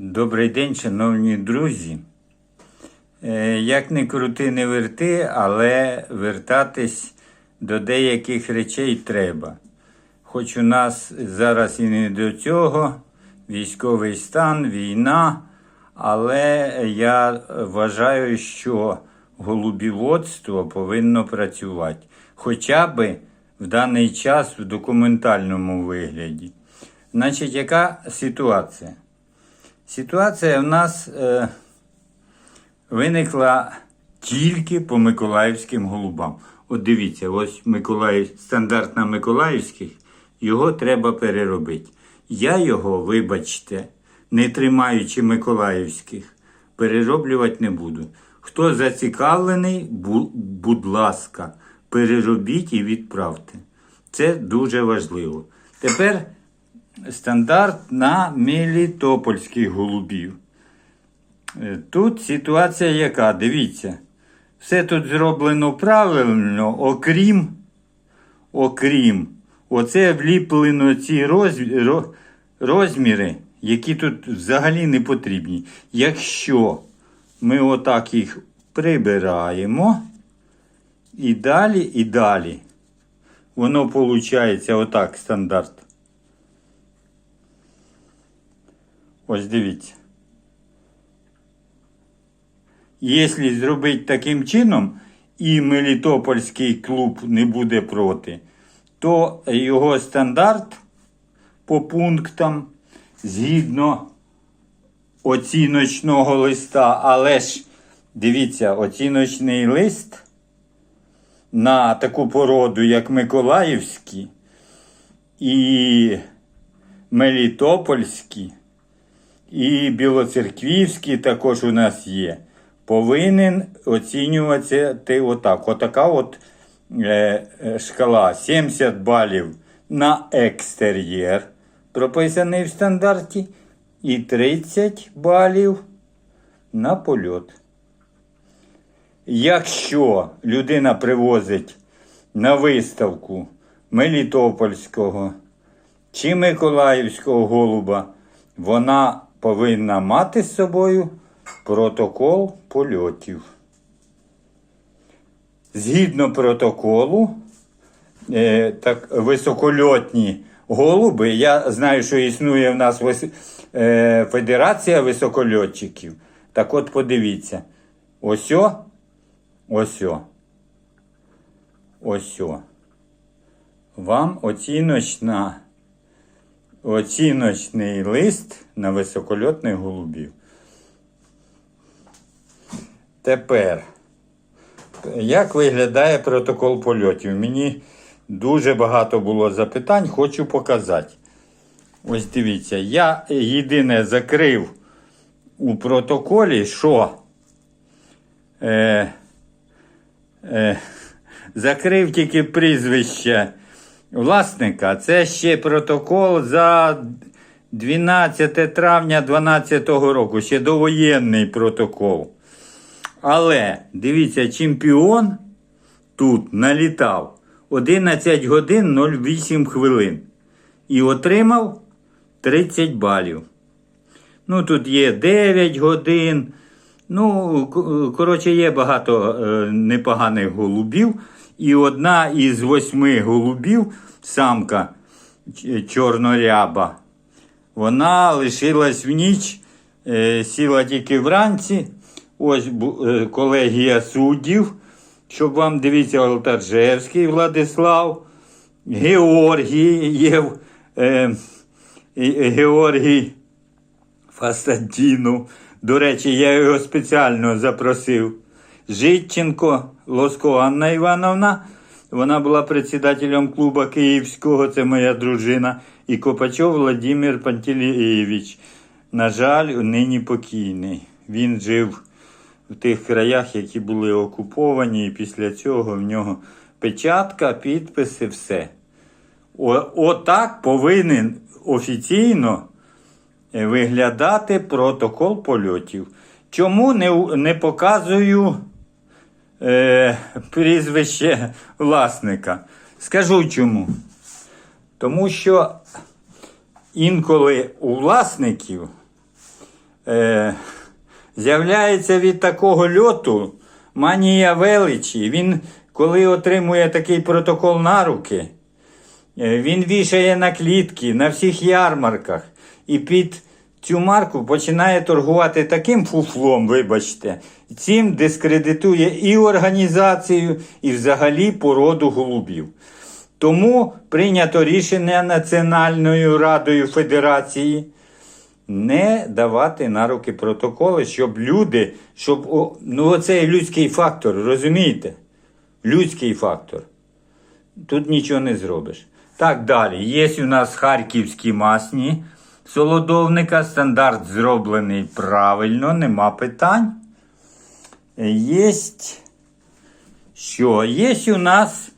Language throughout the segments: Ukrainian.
Добрий день, шановні друзі. Е, Як не крути, не верти, але вертатись до деяких речей треба. Хоч у нас зараз і не до цього, військовий стан, війна, але я вважаю, що голубіводство повинно працювати. Хоча би в даний час в документальному вигляді. Значить, яка ситуація? Ситуація в нас е, виникла тільки по миколаївським голубам. От дивіться, ось Миколаїв, стандарт на Миколаївських, його треба переробити. Я його, вибачте, не тримаючи Миколаївських, перероблювати не буду. Хто зацікавлений, будь ласка, переробіть і відправте. Це дуже важливо. Тепер стандарт на мелітопольських голубів. Е, Тут ситуація яка? Дивіться. Все тут зроблено правильно, окрім, окрім, оце вліплено ці розміри, які тут взагалі не потрібні. Якщо ми отак їх прибираємо, і далі, і далі, воно виходить отак стандарт. Ось дивіться. Якщо зробити таким чином, і Мелітопольський клуб не буде проти, то його стандарт по пунктам згідно оціночного листа, але ж дивіться, оціночний лист на таку породу, як Миколаївський і Мелітопольський, і Білоцерквівський також у нас є. Повинен оцінюватися ти отак. Отака от е, е, шкала 70 балів на екстер'єр, прописаний в стандарті, і 30 балів на польот. Якщо людина привозить на виставку Мелітопольського чи Миколаївського голуба, вона повинна мати з собою протокол польотів. Згідно протоколу, е, так, високольотні голуби, я знаю, що існує в нас е, Федерація високольотчиків. Так от подивіться, осьо, осьо, осьо. Вам оціночна, оціночний лист на високольотних голубів. Тепер, як виглядає протокол польотів? Мені дуже багато було запитань, хочу показати. Ось дивіться, я єдине закрив у протоколі, що е, е, закрив тільки прізвище власника. Це ще протокол за 12 травня 2012 року, ще довоєнний протокол. Але дивіться, чемпіон тут налітав 11 годин 08 хвилин і отримав 30 балів. Ну, тут є 9 годин. Ну, коротше, є багато е, непоганих голубів. І одна із восьми голубів, самка чорноряба, вона лишилась в ніч, е, сіла тільки вранці. Ось е, колегія суддів, щоб вам дивіться, Олтаржевський Владислав, Георгієв, е, Георгій Фастантіну. До речі, я його спеціально запросив. Житченко Лоско Анна Івановна. Вона була председателем клуба Київського, це моя дружина. І Копачов Владимир Пантелеєвич. На жаль, нині покійний. Він жив в тих краях, які були окуповані, і після цього в нього печатка, підписи, все. Отак повинен офіційно е, виглядати протокол польотів. Чому не, не показую е, прізвище власника? Скажу чому. Тому що інколи у власників е, з'являється від такого льоту манія величі. Він, коли отримує такий протокол на руки, е, він вішає на клітки на всіх ярмарках і під цю марку починає торгувати таким фуфлом, вибачте, цим дискредитує і організацію, і взагалі породу голубів. Тому прийнято рішення Національною радою Федерації не давати на руки протоколи, щоб люди, щоб ну оцей людський фактор, розумієте? Людський фактор. Тут нічого не зробиш. Так далі. Є у нас харківські масні солодовника. Стандарт зроблений правильно, нема питань. Є що? Є у нас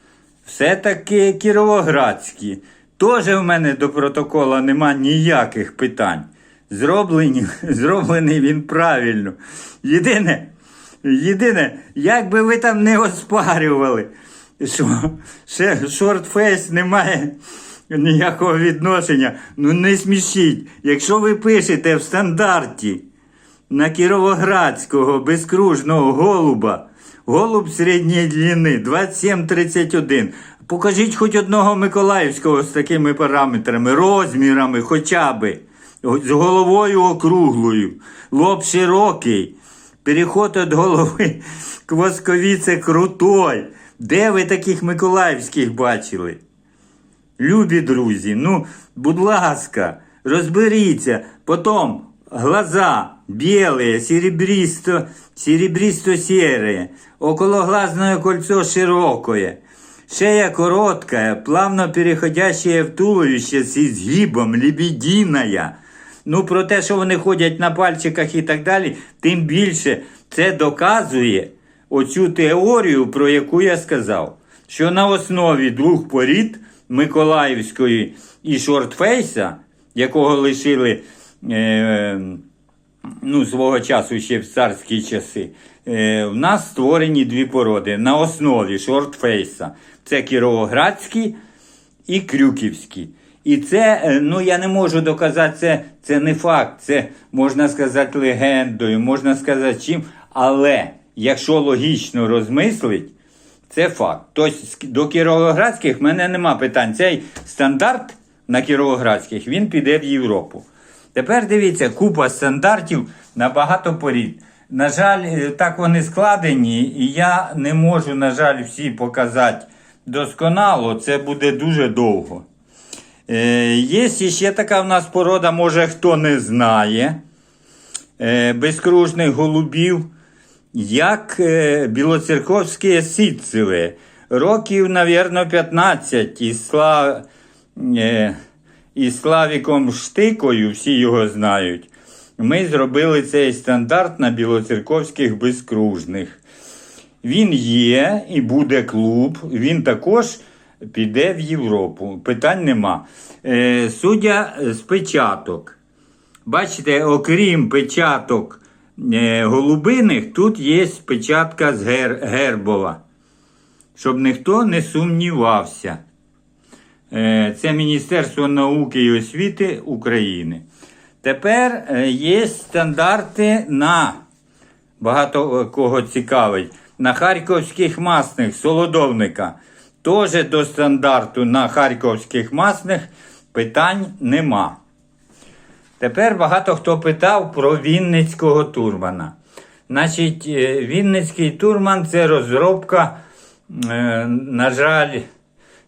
все-таки кіровоградські. Теж в мене до протокола нема ніяких питань. Зроблені, зроблений він правильно. Єдине, єдине, як би ви там не оспарювали, що ще шортфейс не має ніякого відношення. Ну не смішіть. Якщо ви пишете в стандарті на Кіровоградського безкружного голуба, голуб середньої длини 2731. Покажіть хоч одного Миколаївського з такими параметрами, розмірами хоча би, з головою округлою, лоб широкий, переход від голови к восковіце крутой. Де ви таких Миколаївських бачили? Любі друзі, ну, будь ласка, розберіться. Потом глаза белые, серебристо, серебристо-серые, окологлазное кольцо широкое, шея короткая, плавно переходящее в туловище с изгибом, лебединая. Ну, про те, що вони ходять на пальчиках і так далі, тим більше це доказує оцю теорію, про яку я сказав, що на основі двох порід Миколаївської і Шортфейса, якого лишили е, ну, свого часу ще в царські часи, е, в нас створені дві породи на основі Шортфейса. Це Кіровоградський і Крюківський. І це, е, ну я не можу доказати, це, це не факт, це можна сказати легендою, можна сказати чим. Але якщо логічно розмислить, це факт. Тобто до кіровоградських в мене нема питань. Цей стандарт на кіровоградських він піде в Європу. Тепер дивіться, купа стандартів на багато порід. На жаль, е, так вони складені, і я не можу, на жаль, всі показати досконало. Це буде дуже довго. Е, є ще така в нас порода, може хто не знає, е, безкружних голубів, як е, білоцерковське сітцеве. Років, навірно, 15 із, Сла... е, із Славіком Штикою, всі його знають. Ми зробили цей стандарт на білоцерковських безкружних. Він є і буде клуб, він також піде в Європу. Питань нема. Е, судя з печаток. Бачите, окрім печаток е, голубиних, тут є печатка з гер, гербова. Щоб ніхто не сумнівався. Е, це Міністерство науки і освіти України. Тепер е, є стандарти на багато е, кого цікавить. На харківських масних солодовника. Теж до стандарту на харківських масних питань нема. Тепер багато хто питав про Вінницького турмана. Значить, Вінницький турман це розробка, на жаль,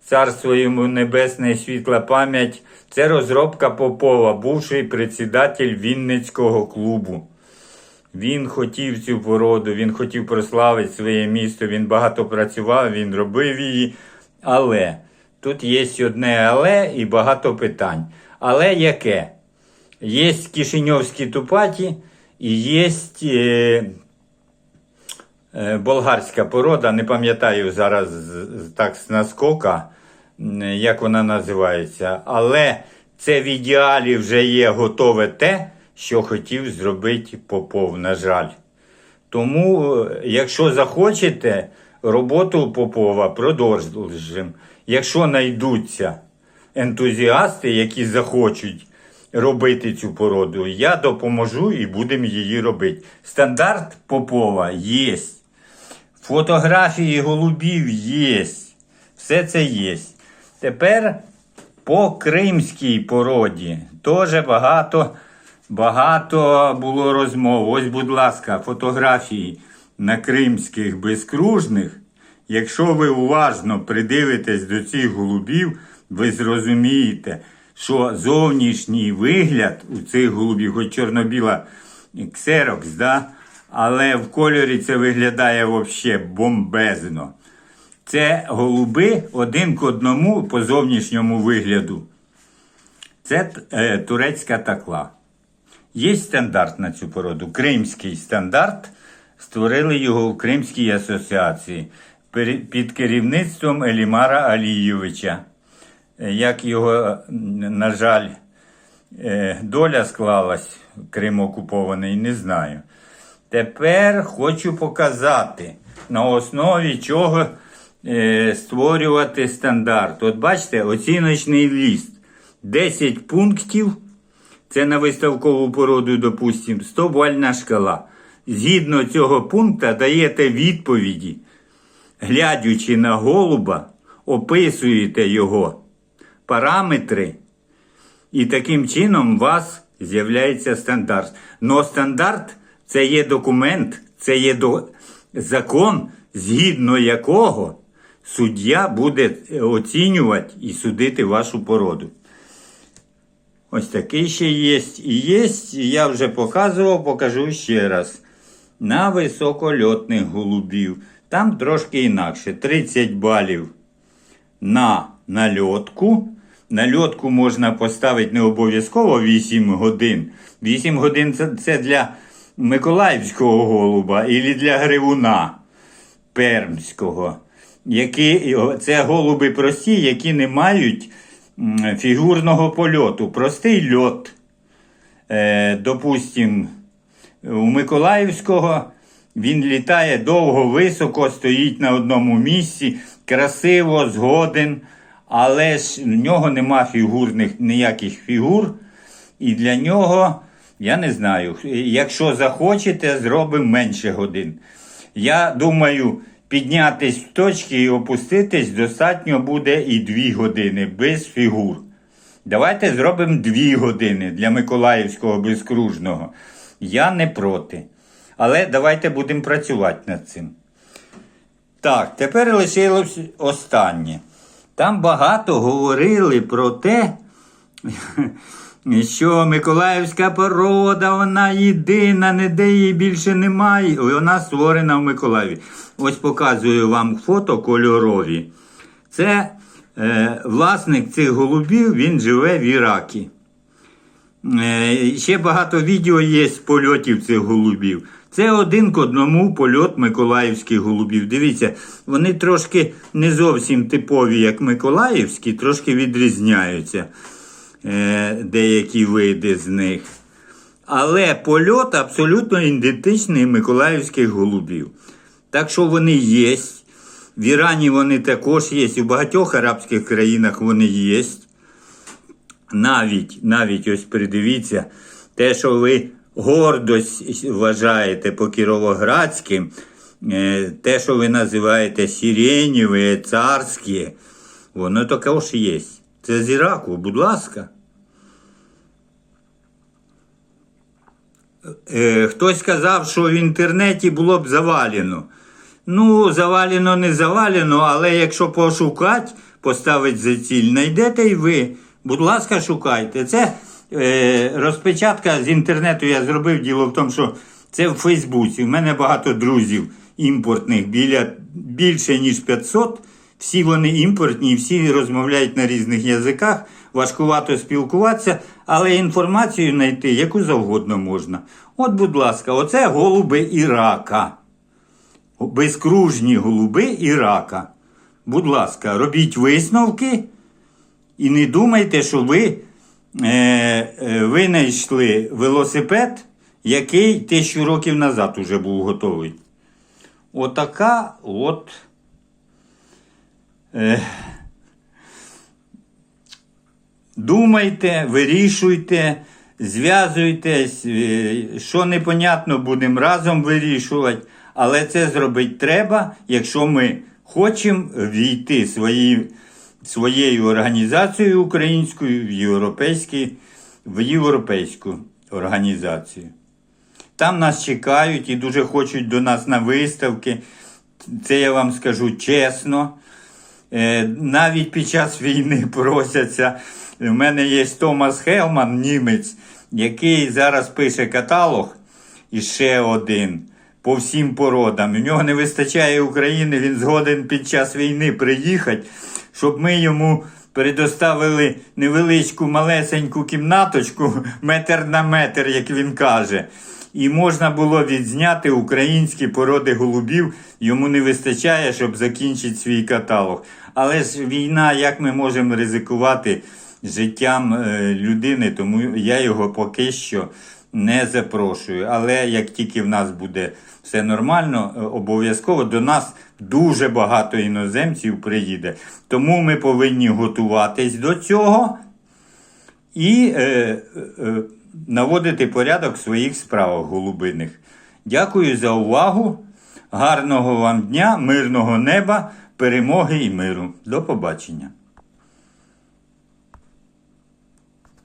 царство йому небесне світла пам'ять. Це розробка Попова, бувший председатель Вінницького клубу. Він хотів цю породу, він хотів прославити своє місто, він багато працював, він робив її. Але тут є одне але і багато питань. Але яке? Є кишиньовські тупаті і є е, е, болгарська порода, не пам'ятаю зараз так з наскока, як вона називається. Але це в ідеалі вже є готове те, що хотів зробити Попов, на жаль. Тому, е, якщо захочете, роботу Попова продовжимо. Якщо знайдуться ентузіасти, які захочуть робити цю породу, я допоможу і будемо її робити. Стандарт Попова є. Фотографії голубів є. Все це є. Тепер по кримській породі теж багато, багато було розмов. Ось, будь ласка, фотографії на кримських безкружних. Якщо ви уважно придивитесь до цих голубів, ви зрозумієте, що зовнішній вигляд у цих голубів, хоч чорно-біла ксерокс, да? але в кольорі це виглядає взагалі бомбезно. Це голуби один к одному по зовнішньому вигляду. Це е, турецька такла. Є стандарт на цю породу. Кримський стандарт. Створили його в Кримській асоціації під керівництвом Елімара Алійовича. Е, Як його, на жаль, е, доля склалась, Крим окупований, не знаю. Тепер хочу показати, на основі чого створювати стандарт. От бачите, оціночний ліст. 10 пунктів. Це на виставкову породу, допустимо, 100 бальна шкала. Згідно цього пункту даєте відповіді, глядячи на голуба, описуєте його параметри, і таким чином у вас з'являється стандарт. Но стандарт це є документ, це є закон, згідно якого суддя буде оцінювати і судити вашу породу. Ось такий ще є. І є, я вже показував, покажу ще раз. На високольотних голубів. Там трошки інакше. 30 балів на нальотку. Нальотку можна поставити не обов'язково 8 годин. 8 годин це, це для Миколаївського голуба і для гривуна пермського. Які, це голуби прості, які не мають фігурного польоту. Простий льот. Е, допустим, у Миколаївського він літає довго, високо, стоїть на одному місці, красиво, згоден, але ж в нього нема фігурних ніяких фігур. І для нього, я не знаю, якщо захочете, зробимо менше годин. Я думаю, піднятись в точки і опуститись достатньо буде і 2 години без фігур. Давайте зробимо 2 години для Миколаївського безкружного. Я не проти. Але давайте будемо працювати над цим. Так, тепер лишилось останнє. Там багато говорили про те, що Миколаївська порода, вона єдина, ніде її більше немає. Вона створена в Миколаєві. Ось показую вам фото кольорові. Це е, власник цих голубів, він живе в Іракі. Е, ще багато відео є з польотів цих голубів. Це один к одному польот миколаївських голубів. Дивіться, вони трошки не зовсім типові, як миколаївські, трошки відрізняються деякі види з них. Але польот абсолютно ідентичний миколаївських голубів. Так що вони є. В Ірані вони також є, у багатьох арабських країнах вони є. Навіть, навіть ось придивіться, те, що ви гордость вважаєте по Кіровоградським, е, те, що ви називаєте сиренєве, царське, воно також є. Це з Іраку, будь ласка. Е, Хтось сказав, що в інтернеті було б завалено. Ну, завалено, не завалено, але якщо пошукати, поставити за ціль, знайдете і ви. Будь ласка, шукайте. Це е, розпечатка з інтернету я зробив. Діло в тому, що це в Фейсбуці. У мене багато друзів імпортних, біля, більше ніж 500. Всі вони імпортні, всі розмовляють на різних язиках. Важкувато спілкуватися, але інформацію знайти яку завгодно можна. От, будь ласка, оце голуби Ірака. Безкружні голуби Ірака. Будь ласка, робіть висновки і не думайте, що ви е, е, винайшли велосипед, який тисячу років назад уже був готовий. Отака от. Думайте, вирішуйте, зв'язуйтесь, е, що непонятно, будемо разом вирішувати. Але це зробити треба, якщо ми хочемо війти свої, своєю організацією українською в, європейський, в європейську організацію. Там нас чекають і дуже хочуть до нас на виставки. Це я вам скажу чесно. Е, Навіть під час війни просяться. У мене є Томас Хелман, німець, який зараз пише каталог і ще один по всім породам. У нього не вистачає України, він згоден під час війни приїхати, щоб ми йому предоставили невеличку малесеньку кімнаточку, метр на метр, як він каже. І можна було відзняти українські породи голубів. Йому не вистачає, щоб закінчити свій каталог. Але ж війна, як ми можемо ризикувати життям е, людини, тому я його поки що не запрошую. Але як тільки в нас буде все нормально, е, обов'язково до нас дуже багато іноземців приїде. Тому ми повинні готуватись до цього і е, е, наводити порядок в своїх справах голубиних. Дякую за увагу. Гарного вам дня, мирного неба, перемоги і миру. До побачення.